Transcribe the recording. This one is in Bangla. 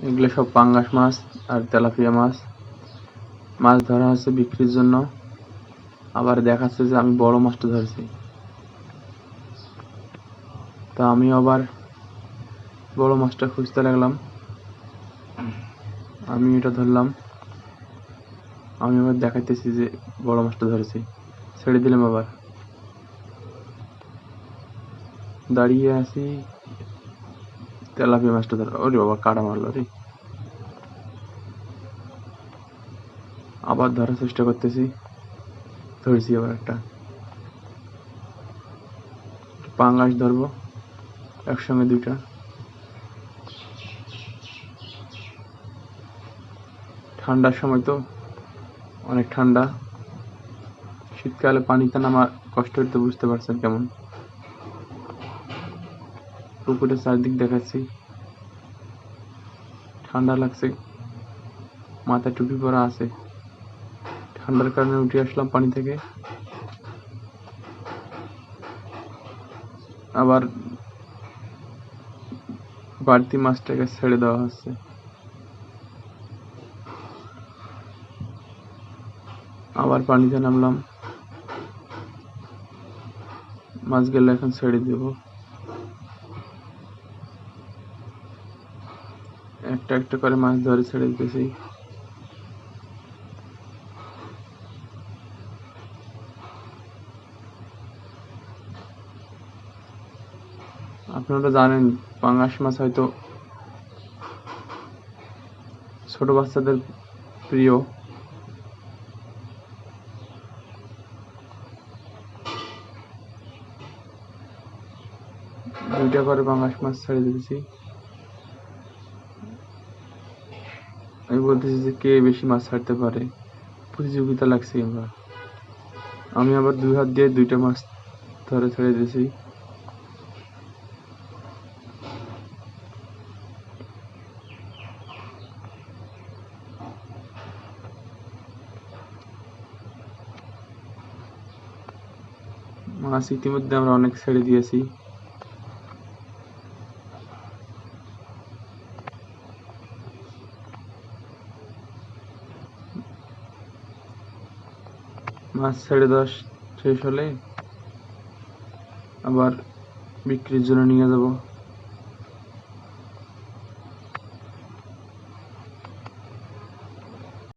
এগুলো সব পাঙ্গাস মাছ আর তেলাপিয়া মাছ। মাছ ধরা হচ্ছে বিক্রির জন্য। আবার দেখাচ্ছে যে আমি বড় মাছটা ধরেছি। তা আমি আবার বড় মাছটা খুঁজতে লাগলাম। আমি এটা ধরলাম। আমি আবার দেখাইতেছি যে বড় মাছটা ধরেছি। ছেড়ে দিলাম আবার। দাঁড়িয়ে আছি তেলাপিয়া মাছটা ধর। ওরে বাবা, কাটা মারলো রে। আবার ধরার চেষ্টা করতেছি। ধরেছি আবার একটা। পাঙ্গাস ধরবো, একসঙ্গে দুইটা। ঠান্ডার সময় তো অনেক ঠান্ডা। শীতকালে পানিতে নামা কষ্ট হতে বুঝতে পারছেন কেমন। পুকুরের চারদিক দেখাচ্ছি। ঠান্ডা লাগছে। মাথায় টুপি পরা আছে। ঠান্ডার কারণে উঠে আসলাম পানি থেকে। আবার বাড়তি মাছটাকে ছেড়ে দেওয়া হচ্ছে। আবার পানিতে নামলাম। মাছ গেলে এখন ছেড়ে দেব। একটা একটা করে মাছ ধরে ছেড়ে দিতেছি। আপনারা জানেন, পাঙ্গাস মাছ হয়তো ছোট বাচ্চাদের প্রিয়। দুইটা করে পাঙ্গাস মাছ ছেড়ে দিতেছি। আমি বলতেছি যে কে বেশি মাছ ছাড়তে পারে? প্রতিযোগিতা লাগছে এবার আমি আবার দুই হাত দিয়ে দুইটা মাছ ধরে ছেড়ে দিয়েছি। মাছ ইতিমধ্যে আমরা অনেক ছেড়ে দিয়েছি। মাছ ছেড়ে দেওয়া শেষ হলে আবার বিক্রির জন্য নিয়ে যাব।